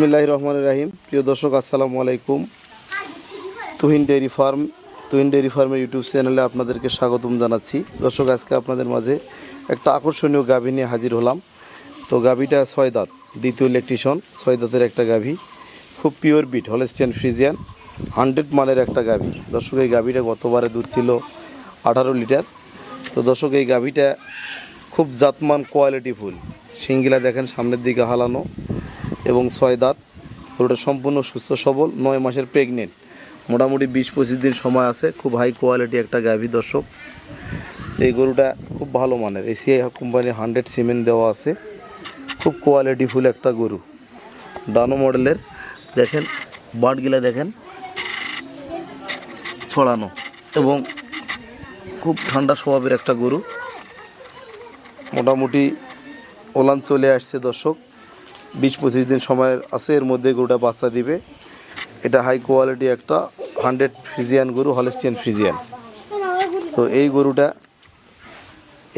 বিসমিল্লাহ রহমান রাহিম। প্রিয় দর্শক, আসসালামু আলাইকুম। Tuhin dairy farm, Tuhin dairy ফার্মের ইউটিউব চ্যানেলে আপনাদেরকে স্বাগতম জানাচ্ছি। দর্শক, আজকে আপনাদের মাঝে একটা আকর্ষণীয় গাভী নিয়ে হাজির হলাম। তো গাভীটা ছয় দাঁত, দ্বিতীয় ইলেকট্রিশন ছয় দাঁতের একটা গাভী, খুব পিওর বিট হলেস্টিয়ান ফ্রিজিয়ান হান্ড্রেড মানের একটা গাভী। দর্শক, এই গাভীটা গতবারে দুধ ছিল আঠারো লিটার। তো দর্শক, এই গাভীটা খুব জাতমান কোয়ালিটি ফুল। সিঙ্গিলা দেখেন, সামনের দিকে হালানো। এবং ছয় দাঁত। গরুটা সম্পূর্ণ সুস্থ সবল, নয় মাসের প্রেগনেন্ট মোটামুটি বিশ পঁচিশ দিন সময় আছে, খুব হাই কোয়ালিটি একটা গাভী দর্শক। এই গরুটা খুব ভালো মানের। এসিআই কোম্পানির হান্ড্রেড সিমেন্ট দেওয়া আছে। খুব কোয়ালিটিফুল একটা গরু। ডানো মডেলের, দেখেন, বাটগুলা দেখেন, ছড়ানো এবং খুব ঠান্ডা স্বভাবের একটা গরু। মোটামুটি ওলান চলে আসছে দর্শক। বিশ পঁচিশ দিন সময় আছে, এর মধ্যে গরুটা বাচ্চা দিবে। এটা হাই কোয়ালিটি একটা হান্ড্রেড ফিজিয়ান গরু হলেস্টিয়ান ফিজিয়ান তো এই গরুটা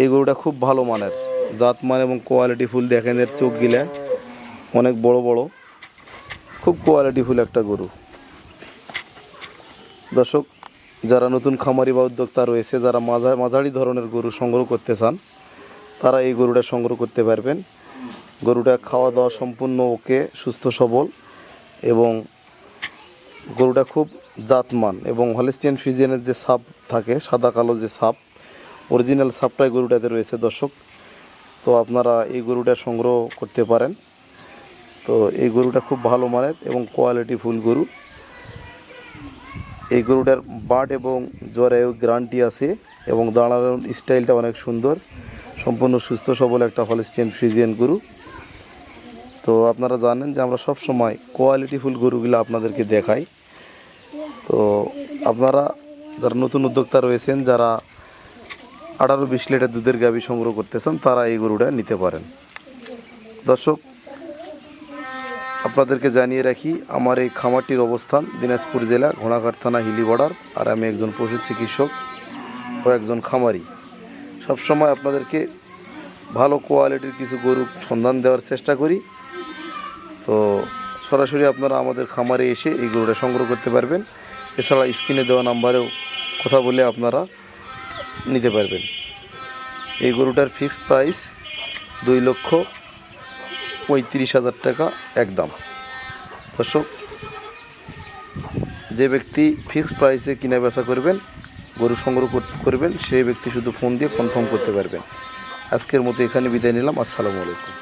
এই গরুটা খুব ভালো মানের। জাত মান এবং কোয়ালিটি ফুল দেখেন এর চোখ গিলা। অনেক বড় বড়। খুব কোয়ালিটি ফুল একটা গরু। দর্শক, যারা নতুন খামারি বা উদ্যোক্তা রয়েছে, যারা মাঝা, মাঝারি ধরনের গরু সংগ্রহ করতে চান, তারা এই গরুটা সংগ্রহ করতে পারবেন। গরুটা খাওয়া দাওয়া সম্পূর্ণ ওকে, সুস্থ, সবল এবং গরুটা খুব জাতমান এবং হলেস্টিয়ান ফিজিয়ানের যে সাপ থাকে, সাদা কালো যে সাপ অরিজিনাল সাপটাই গরুটাতে রয়েছে দর্শক। তো আপনারা এই গরুটা সংগ্রহ করতে পারেন। তো এই গরুটা খুব ভালো মানের এবং কোয়ালিটি ফুল গরু। এই গরুটার বাট এবং জ্বরেও গ্রান্টি আছে এবং দাঁড়ানোর স্টাইলটা অনেক সুন্দর। সম্পূর্ণ সুস্থ, সবল একটা হলিস্টিয়ান ফ্রিজিয়ান গরু। তো আপনারা জানেন যে আমরা সব সময় কোয়ালিটিফুল গরুগুলো আপনাদেরকে দেখাই। তো আপনারা যারা নতুন উদ্যোক্তা রয়েছেন, যারা আঠারো বিশ লিটার দুধের গাভী সংগ্রহ করতেছেন, তারা এই গরুটা নিতে পারেন। দর্শক, আপনাদেরকে জানিয়ে রাখি, আমার এই খামারটির অবস্থান দিনাজপুর জেলা ঘোড়াঘাট থানা হিলি বর্ডার, আর আমি একজন পশু চিকিৎসক ও একজন খামারি। সবসময় আপনাদেরকে ভালো কোয়ালিটির কিছু গরু সন্ধান দেওয়ার চেষ্টা করি। তো সরাসরি আপনারা আমাদের খামারে এসে এই গরুটা সংগ্রহ করতে পারবেন। এছাড়া স্ক্রিনে দেওয়া নাম্বারেও কথা বলে আপনারা নিতে পারবেন। এই গরুটার ফিক্সড প্রাইস দুই লক্ষ পঁয়ত্রিশ হাজার টাকা একদম। দর্শক, যে ব্যক্তি ফিক্সড প্রাইসে কিনা বেচা করবেন, গরু সংগ্রহ কর- করবেন, সেই ব্যক্তি শুধু ফোন দিয়ে কনফার্ম করতে পারবেন। আজকের মতো এখানে বিদায় নিলাম। আসসালামু আলাইকুম।